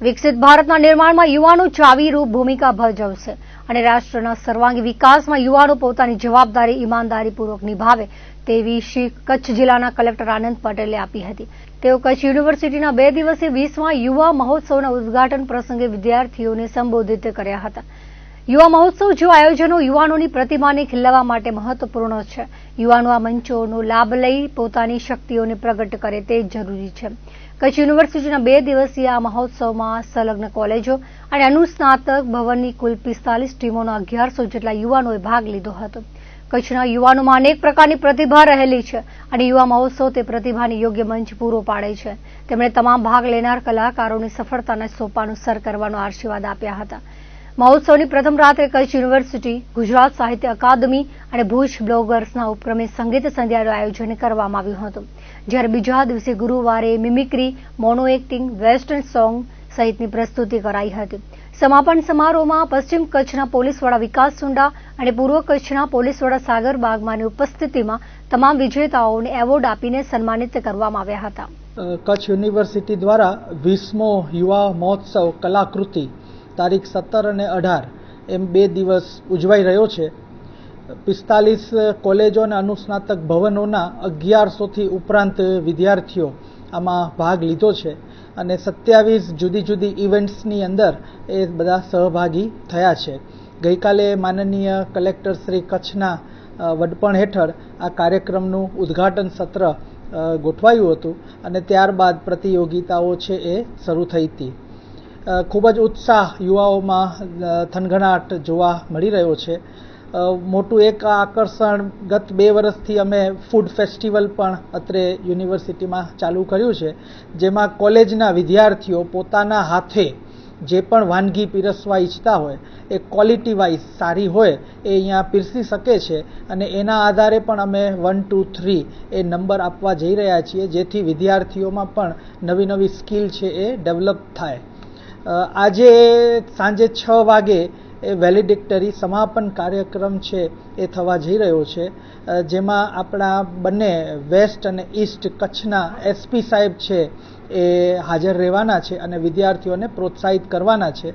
વિકસિત ભારતના નિર્માણમાં યુવાનો ચાવીરૂપ ભૂમિકા ભજવશે અને રાષ્ટ્રના સર્વાંગી વિકાસમાં યુવાનો પોતાની જવાબદારી ઈમાનદારીપૂર્વક નિભાવે તેવી શીખ કચ્છ જિલ્લાના કલેક્ટર આનંદ પટેલે આપી હતી. તેઓ કચ્છ યુનિવર્સિટીના બે દિવસીય વીસમાં યુવા મહોત્સવના ઉદઘાટન પ્રસંગે વિદ્યાર્થીઓને સંબોધિત કર્યા હતા. યુવા મહોત્સવ જેવા આયોજનો યુવાનોની પ્રતિમાને ખીલવવા માટે મહત્વપૂર્ણ છે. યુવાનો આ મંચોનો લાભ લઈ પોતાની શક્તિઓને પ્રગટ કરે તે જરૂરી છે. કચ્છ યુનિવર્સિટીના બે દિવસીય આ મહોત્સવમાં સંલગ્ન કોલેજો અને અનુસ્નાતક ભવનની કુલ પિસ્તાલીસ ટીમોના અગિયારસો જેટલા યુવાનોએ ભાગ લીધો હતો. કચ્છના યુવાનોમાં અનેક પ્રકારની પ્રતિભા રહેલી છે અને યુવા મહોત્સવ તે પ્રતિભાને યોગ્ય મંચ પૂરો પાડે છે. તેમણે તમામ ભાગ લેનાર કલાકારોની સફળતાના સોપાનું સર કરવાનો આશીર્વાદ આપ્યા હતા. મહોત્સવની પ્રથમ રાત્રે કચ્છ યુનિવર્સિટી, ગુજરાત સાહિત્ય અકાદમી અને ભુજ બ્લોગર્સના ઉપક્રમે સંગીત સંધ્યાનું આયોજન કરવામાં આવ્યું હતું. જ્યારે બીજા દિવસે ગુરુવારે mimicry mono acting western song સહિતની પ્રસ્તુતિ કરાઈ હતી. સમાપન સમારોહમાં પશ્ચિમ કચ્છના પોલીસ વડા વિકાસ સુંડા અને પૂર્વ કચ્છના પોલીસ વડા સાગર બાગમાની ઉપસ્થિતિમાં તમામ વિજેતાઓને એવોર્ડ આપીને સન્માનિત કરવામાં આવ્યા હતા. કચ્છ યુનિવર્સિટી દ્વારા વીસમો યુવા મહોત્સવ કલાકૃતિ તારીખ સત્તર અને અઢાર એમ બે દિવસ ઉજવાઈ રહ્યો છે. પિસ્તાલીસ કોલેજો અને અનુસ્નાતક ભવનોના અગિયારસોથી ઉપરાંત વિદ્યાર્થીઓ આમાં ભાગ લીધો છે અને સત્યાવીસ જુદી જુદી ઇવેન્ટ્સની અંદર એ બધા સહભાગી થયા છે. ગઈકાલે માનનીય કલેક્ટર શ્રી કચ્છના વડપણ હેઠળ આ કાર્યક્રમનું ઉદ્ઘાટન સત્ર ગોઠવાયું હતું અને ત્યારબાદ પ્રતિયોગિતાઓ છે એ શરૂ થઈ હતી. ખૂબ જ ઉત્સાહ યુવાઓમાં થનગનાટ જોવા મળી રહ્યો છે. મોટું એક આકર્ષણ ગત બે વર્ષથી અમે ફૂડ ફેસ્ટિવલ પણ અત્રે યુનિવર્સિટીમાં ચાલુ કર્યું છે, જેમાં કોલેજના વિદ્યાર્થીઓ પોતાના હાથે જે પણ વાનગી પીરસવા ઈચ્છતા હોય, એ ક્વોલિટી વાઇઝ સારી હોય, એ અહીંયા પીરસી શકે છે. અને એના આધારે પણ અમે વન ટુ થ્રી એ નંબર આપવા જઈ રહ્યા છીએ, જેથી વિદ્યાર્થીઓમાં પણ નવી નવી સ્કિલ છે એ ડેવલપ થાય. આજે સાંજે છ વાગે એ વેલિડિક્ટરી સમાપન કાર્યક્રમ છે એ થવા જઈ રહ્યો છે. જેમાં આપણા બંને વેસ્ટ અને ઈસ્ટ કચ્છના એસપી સાહેબ છે એ હાજર રહેવાના છે અને વિદ્યાર્થીઓને પ્રોત્સાહિત કરવાના છે.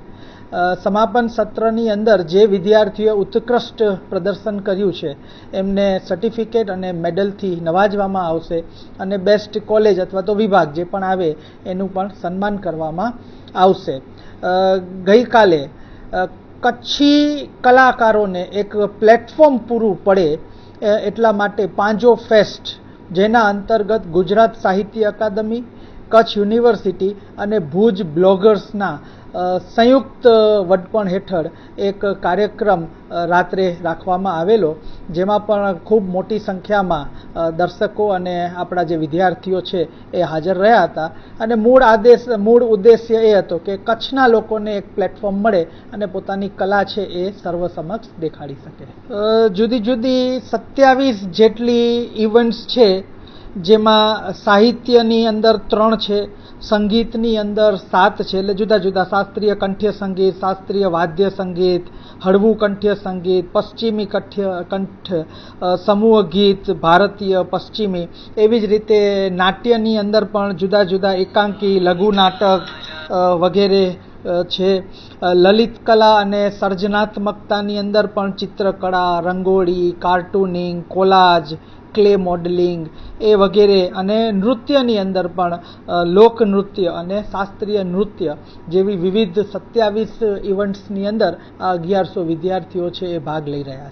સમાપન સત્રની અંદર જે વિદ્યાર્થીઓએ ઉત્કૃષ્ટ પ્રદર્શન કર્યું છે, એમને સર્ટિફિકેટ અને મેડલથી નવાજવામાં આવશે અને બેસ્ટ કોલેજ અથવા તો વિભાગ જે પણ આવે એનું પણ સન્માન કરવામાં આવશે. ગઈકાલે કચ્છી કલાકારોને એક પ્લેટફોર્મ પૂરું પડે એટલા માટે પાંજો ફેસ્ટ, જેના અંતર્ગત ગુજરાત સાહિત્ય અકાદમી, કચ્છ યુનિવર્સિટી અને ભુજ બ્લોગર્સના સંયુક્ત વડપણ હેઠળ એક કાર્યક્રમ રાત્રે રાખવામાં આવેલો, જેમાં પણ ખૂબ મોટી સંખ્યામાં દર્શકો અને આપણા જે વિદ્યાર્થીઓ છે એ હાજર રહ્યા હતા. અને મૂળ આદેશ, મૂળ ઉદ્દેશ્ય એ હતો કે કચ્છના લોકોને એક પ્લેટફોર્મ મળે અને પોતાની કલા છે એ સર્વ સમક્ષ દેખાડી શકે. જુદી જુદી સત્યાવીસ જેટલી ઇવેન્ટ્સ છે જેમાં સાહિત્યની અંદર ત્રણ છે, સંગીતની અંદર સાત છે, એટલે જુદા જુદા, શાસ્ત્રીય કંઠ્ય સંગીત, શાસ્ત્રીય વાદ્ય સંગીત, હળવું કંઠ્ય સંગીત, પશ્ચિમી કંઠ્ય કંઠ સમૂહ ગીત, ભારતીય, પશ્ચિમી. એવી જ રીતે નાટ્યની અંદર પણ જુદા જુદા, એકાંકી, લઘુ નાટક વગેરે છે. લલિત કલા અને સર્જનાત્મકતાની અંદર પણ ચિત્રકળા, રંગોળી, કાર્ટૂનિંગ, કોલાજ ક્લે મોડલિંગ એ વગેરે અને નૃત્યની અંદર પણ લોક નૃત્ય અને શાસ્ત્રીય નૃત્ય જેવી વિવિધ સત્યાવીસ ઇવેન્ટ્સની અંદર આ અગિયારસો વિદ્યાર્થીઓ છે એ ભાગ લઈ રહ્યા છે.